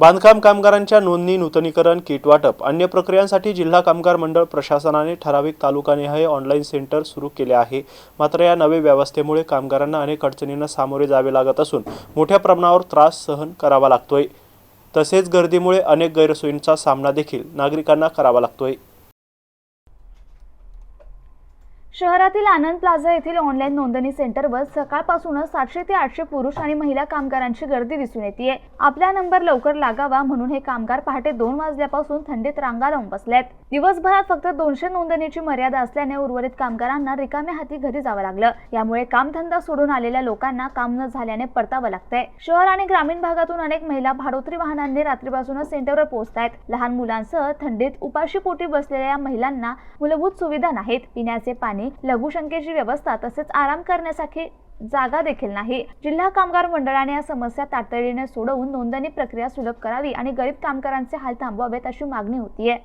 बांधकाम कामगारांच्या नोंदणी नूतनीकरण किट वाटप अन्य प्रक्रियांसाठी जिल्हा कामगार मंडळ प्रशासनाने ठराविक तालुकानिहाय ऑनलाईन सेंटर सुरू केले आहे. मात्र या नवे व्यवस्थेमुळे कामगारांना अनेक अडचणींना सामोरे जावे लागत असून मोठ्या प्रमाणावर त्रास सहन करावा लागतोय. तसेच गर्दीमुळे अनेक गैरसोयींचा सामना देखील नागरिकांना करावा लागतोय. शहरातील आनंद प्लाझा येथील ऑनलाईन नोंदणी सेंटरवर सकाळपासूनच सातशे ते आठशे पुरुष आणि महिला कामगारांची गर्दी दिसून येते आपला नंबर लवकर लागावा म्हणून हे कामगार पहाटे दोन वाजल्यापासून थंडीत रांगा लावून बसलेत दिवसभरात फक्त दोनशे नोंदणीची मर्यादा असल्याने उर्वरित कामगारांना रिकाम्या हाती घरी जावं लागलं. यामुळे कामधंदा सोडून आलेल्या लोकांना काम न झाल्याने परतावं लागतंय. शहर आणि ग्रामीण भागातून अनेक महिला भाडोत्री वाहनांनी रात्रीपासूनच सेंटरवर पोहोचतायत. लहान मुलांसह थंडीत उपाशी पोटी बसलेल्या या महिलांना मूलभूत सुविधा नाहीत. पिण्याचे पाणी लघुशंकेची व्यवस्था तसेच आराम करण्यासाठी जागा देखील नाही. जिल्हा कामगार मंडळाने या समस्या तातडीने सोडवून नोंदणी प्रक्रिया सुलभ करावी आणि गरीब कामगारांचे हाल थांबवावेत अशी मागणी होतीये.